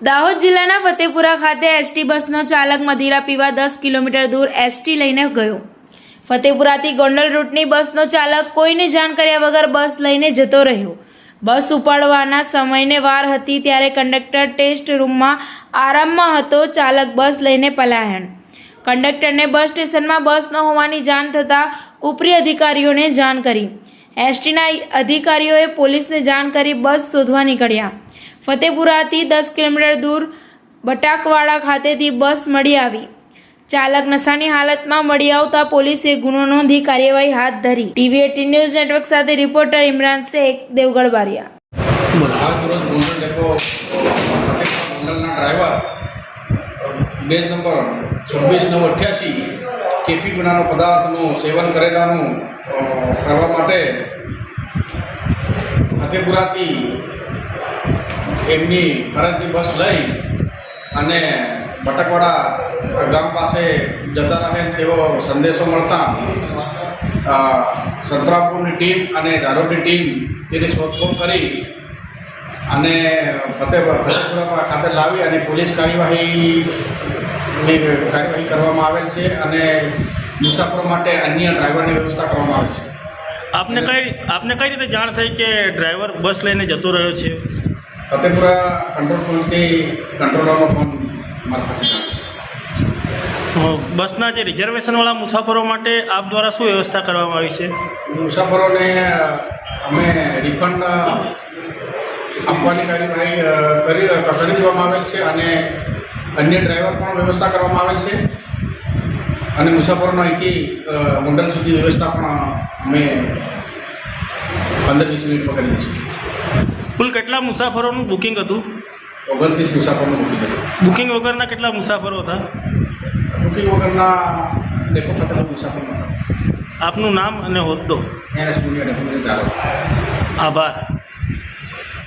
દાહોદ જિલ્લાના ફતેપુરા ખાતે એસટી બસનો ચાલક મદિરા પીવા દસ કિલોમીટર દૂર એસટી લઈને ગયો. ફતેપુરાથી ગોંડલ રૂટની બસનો ચાલક કોઈને જાણ કર્યા વગર બસ લઈને જતો રહ્યો. બસ ઉપાડવાના સમયને વાર હતી ત્યારે કંડક્ટર ટેસ્ટ રૂમમાં આરામમાં હતો, ચાલક બસ લઈને પલાયણ કંડક્ટરને બસ સ્ટેશનમાં બસ ન હોવાની જાણ થતાં ઉપરી અધિકારીઓને જાણ કરી. એસટીના અધિકારીઓએ પોલીસને જાણ કરી બસ શોધવા નીકળ્યા. ફતેપુરાથી દસ કિલોમીટર દૂર બટાકવાડા ખાતેથી બસ મળી આવી. ચાલક નશાની હાલતમાં મળી આવતા પોલીસે ગુનો નોંધી કાર્યવાહી હાથ ધરી. ટીવી એટીન ન્યૂઝ નેટવર્ક સાથે રિપોર્ટર ઇમરાન શેખ દેવગઢ બારિયા ડ્રાઈવર બે નંબર, છવ્વીસ નવ અઠ્યાસી કેપી ગુનાનો પદાર્થનું સેવન કરેલાનું કરવા માટે ફતેપુરાથી એમની ફરજની બસ લઈ અને બટકવાડા ગામ પાસે જતા રહે તેવો સંદેશો મળતા સંતરાપુરની ટીમ અને ઝારોડની ટીમ તેની શોધખોળ કરી અને ફતેપુરા ખાતે લાવી અને પોલીસ કાર્યવાહીની કાર્યવાહી કરવામાં આવેલ છે અને મુસાફરો માટે અન્ય ડ્રાઈવરની વ્યવસ્થા કરવામાં આવે છે. આપને કઈ આપને કઈ રીતે જાણ થઈ કે ડ્રાઈવર બસ લઈને જતો રહ્યો છે? ફતેપુરા કંટ્રોલ રૂમથી કંટ્રોલરનો ફોન મારફતે બસના જે રિઝર્વેશનવાળા મુસાફરો માટે આપ દ્વારા શું વ્યવસ્થા કરવામાં આવી છે? મુસાફરોને અમે રિફંડ આપવાની કાર્યવાહી કરી કરી દેવામાં આવેલ છે અને અન્ય ડ્રાઈવર પણ વ્યવસ્થા કરવામાં આવેલ છે. અને મુસાફરોનો અહીંથી ગોંડલ સુધી વ્યવસ્થા પણ અમે પંદર વીસ મિનિટમાં કરી છે કુલ કેટલા મુસાફરોનું બુકિંગ હતું? ઓગણત્રીસ મુસાફરોનું બુકિંગ હતું. બુકિંગ વગરના કેટલા મુસાફરો હતા? બુકિંગ વગરના ડેપો ખાતે મુસાફરો હતા. આપનું નામ અને હોદ્દો. એનએસ મુનિયા ડેપો આભાર.